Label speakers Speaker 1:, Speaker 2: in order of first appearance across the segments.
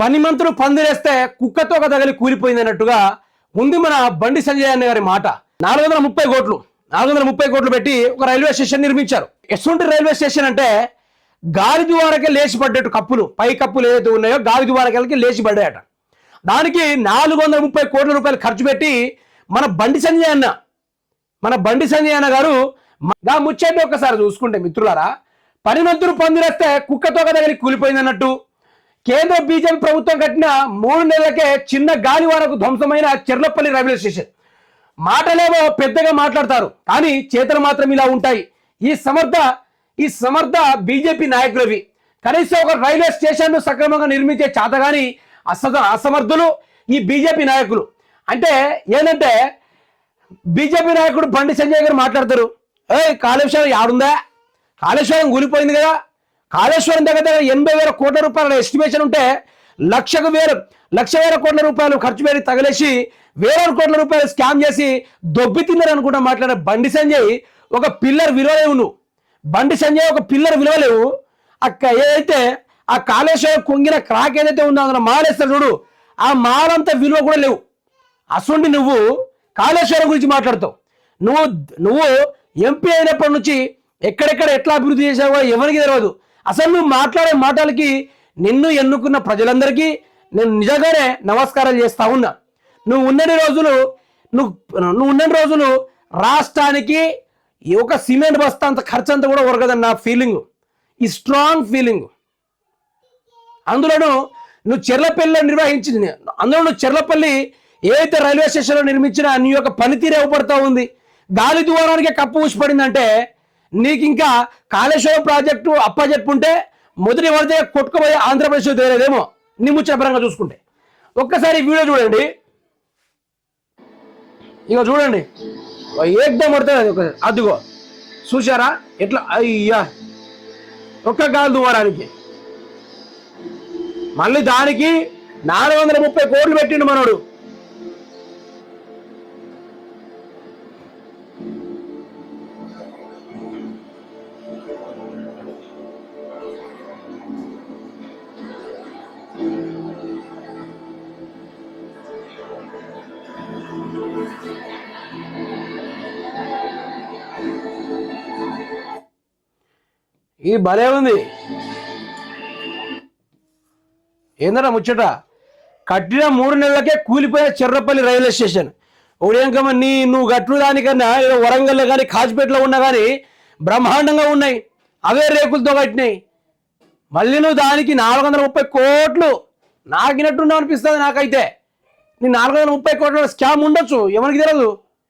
Speaker 1: పనిమంతులు పందిరేస్తే కుక్కతో తగిలి కూలిపోయింది అన్నట్టుగా ఉంది మన బండి సంజయ్ అన్న గారి మాట. నాలుగు వందల ముప్పై కోట్లు నాలుగు వందల ముప్పై కోట్లు పెట్టి ఒక రైల్వే స్టేషన్ నిర్మించారు. ఎటువంటి రైల్వే స్టేషన్ అంటే గాలి ద్వారకే లేచి పడ్డట్టు కప్పులు పై కప్పులు ఏదైతే ఉన్నాయో గాలి ద్వారకెళ్ళకి లేచి పడ్డాయట దానికి నాలుగు వందల ముప్పై కోట్ల రూపాయలు ఖర్చు పెట్టి మన బండి సంజయ్ అన్న మన బండి సంజయ్ అన్న గారు గా ముచ్చటి ఒక్కసారి చూసుకుంటే మిత్రులారా పని పందిరేస్తే కుక్కతో తగిలి కూలిపోయింది అన్నట్టు కేంద్ర బీజేపీ ప్రభుత్వం కట్టిన మూడు నెలలకే చిన్న గాలివానకు ధ్వంసమైన చెర్లపల్లి రైల్వే స్టేషన్. మాటలేమో పెద్దగా మాట్లాడతారు కానీ చేతలు మాత్రం ఇలా ఉంటాయి. ఈ సమర్థ ఈ సమర్థ బీజేపీ నాయకులవి. కనీసం ఒక రైల్వే స్టేషన్ సక్రమంగా నిర్మించే చేతగాని అస అసమర్థులు ఈ బీజేపీ నాయకులు. అంటే ఏంటంటే బీజేపీ నాయకుడు బండి సంజయ్ గారు మాట్లాడతారు ఏ కాళేశ్వరం యాడుందా? కాళేశ్వరం కూలిపోయింది కదా కాళేశ్వరం దగ్గర దగ్గర ఎనభై వేల కోట్ల రూపాయల ఎస్టిమేషన్ ఉంటే లక్షకు వేరు లక్ష వేల కోట్ల రూపాయలు ఖర్చు పెట్టి తగిలేసి వేల కోట్ల రూపాయలు స్కామ్ చేసి దొబ్బి తిన్నారు అనుకుంటా మాట్లాడే బండి సంజయ్ ఒక పిల్లర్ విలువలేవు నువ్వు బండి సంజయ్ ఒక పిల్లర్ విలువలేవు అక్క ఏదైతే ఆ కాళేశ్వరం కుంగిన క్రాక్ ఏదైతే ఉందో అందులో మాలేస్తారు చూడు ఆ మాలంత విలువ కూడా లేవు. అసలు నువ్వు కాళేశ్వరం గురించి మాట్లాడతావు. నువ్వు నువ్వు ఎంపీ అయినప్పటి నుంచి ఎక్కడెక్కడ ఎట్లా అభివృద్ధి చేసావో ఎవరికి తెలియదు అసలు నువ్వు మాట్లాడే మాటలకి నిన్ను ఎన్నుకున్న ప్రజలందరికీ నేను నిజంగానే నమస్కారాలు చేస్తా ఉన్నా. నువ్వు ఉన్నన్ని రోజులు నువ్వు నువ్వు ఉన్నన్ని రోజులు రాష్ట్రానికి ఒక సిమెంట్ బస్తా అంత ఖర్చు అంతా కూడా ఉరగదని నా ఫీలింగ్ ఈ స్ట్రాంగ్ ఫీలింగ్ అందులోనూ నువ్వు చెర్లపల్లిలో నిర్వహించింది అందులో నువ్వు చెర్లపల్లి ఏదైతే రైల్వే స్టేషన్లో నిర్మించినా నీ యొక్క పనితీరు ఇవ్వబడతా ఉంది గాలి ద్వారానికి కప్పు ఊసిపడిందంటే నీకు ఇంకా కాళేశ్వరం ప్రాజెక్టు అప్పచెప్పుంటే మొదటి పడితే కొట్టుకుపోయే ఆంధ్రప్రదేశ్ తెలియదేమో నీ ముచ్చపరంగా చూసుకుంటే. ఒక్కసారి వీడియో చూడండి. ఇక చూడండి. ఏకదం పడుతుంది అది ఒక అదిగో. చూసారా ఎట్లా? అయ్యా. ఒక్క గాలి దువ్వడానికి. మళ్ళీ దానికి నాలుగు వందల ముప్పై కోట్లు పెట్టిండు మనోడు. ఈ భలే ఉంది. ఏందరా ముచ్చట? కట్టిన మూడు నెలలకే కూలిపోయిన చెర్రపల్లి రైల్వే స్టేషన్. ఒకడేంకమ్మ నీ నువ్వు కట్టిన దానికన్నా ఏదో వరంగల్లో కానీ కాజిపేటలో ఉన్నా కానీ బ్రహ్మాండంగా ఉన్నాయి. అవే రేకులతో కట్టినాయి. మళ్ళీ నువ్వు దానికి నాలుగు వందల ముప్పై కోట్లు నాకినట్టున్నావు అనిపిస్తుంది నాకైతే. నీ నాలుగు వందల ముప్పై కోట్ల స్కామ్ ఉండొచ్చు ఎవరికి తెలియదు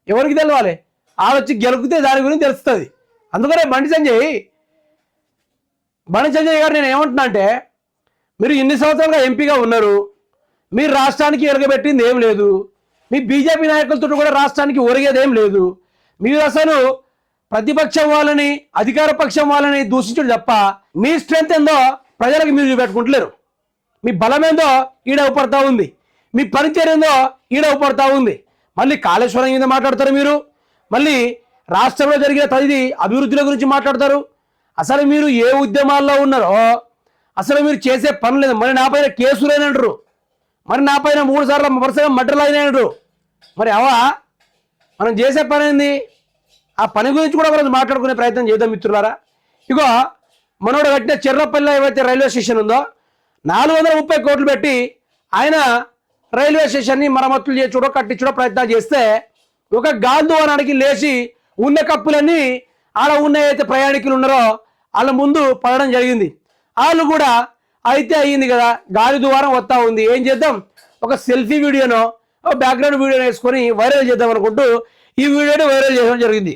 Speaker 1: ఎవరికి తెలవాలి? ఆడొచ్చి గెలుకుతే దాని గురించి తెలుస్తుంది. అందుకనే బండి సంజయ్ బండి సంజయ్ గారు నేను ఏమంటున్నా అంటే మీరు ఇన్ని సంవత్సరాలుగా ఎంపీగా ఉన్నారు మీరు రాష్ట్రానికి ఎరగబెట్టింది ఏం లేదు మీ బీజేపీ నాయకులతో కూడా రాష్ట్రానికి ఒరిగేది ఏం లేదు మీరు అసలు ప్రతిపక్షం వాళ్ళని అధికార పక్షం వాళ్ళని దూషించడం తప్ప మీ స్ట్రెంత్ ఏందో ప్రజలకు మీరు చూపెట్టుకుంటలేరు. మీ బలం ఏందో ఈడ ఉపడతా ఉంది. మీ పనితీరు ఏందో ఈడ ఉపడతా ఉంది. మళ్ళీ కాళేశ్వరం మీద మాట్లాడతారు మీరు మళ్ళీ రాష్ట్రంలో జరిగిన తది అభివృద్ధుల గురించి మాట్లాడతారు అసలు మీరు ఏ ఉద్యమాల్లో ఉన్నారో అసలు మీరు చేసే పని లేదు. మరి నా పైన కేసులు మరి నా పైన మూడు సార్లు వరుసగా మడ్రలు అయినాడు మరి అవా? మనం చేసే పని ఏంది? ఆ పని గురించి కూడా ఒకరోజు మాట్లాడుకునే ప్రయత్నం చేద్దాం మిత్రులారా. ఇగో మనోడు కట్టిన చెర్రపల్లి ఏవైతే రైల్వే స్టేషన్ ఉందో నాలుగు వందల ముప్పై కోట్లు పెట్టి ఆయన రైల్వే స్టేషన్ని మరమ్మతులు చేయించడో కట్టించడో ప్రయత్నం చేస్తే ఒక గాంధువానానికి లేచి ఉన్న కప్పులన్నీ ఆడ ఉన్న ఏదైతే ప్రయాణికులు ఉన్నారో వాళ్ళ ముందు పడడం జరిగింది. వాళ్ళు కూడా అయితే అయ్యింది కదా గాలి ద్వారం వస్తా ఉంది. ఏం చేద్దాం? ఒక సెల్ఫీ వీడియోనో ఒక బ్యాక్గ్రౌండ్ వీడియోనో వేసుకొని వైరల్ చేద్దాం అనుకుంటూ ఈ వీడియోని వైరల్ చేయడం జరిగింది.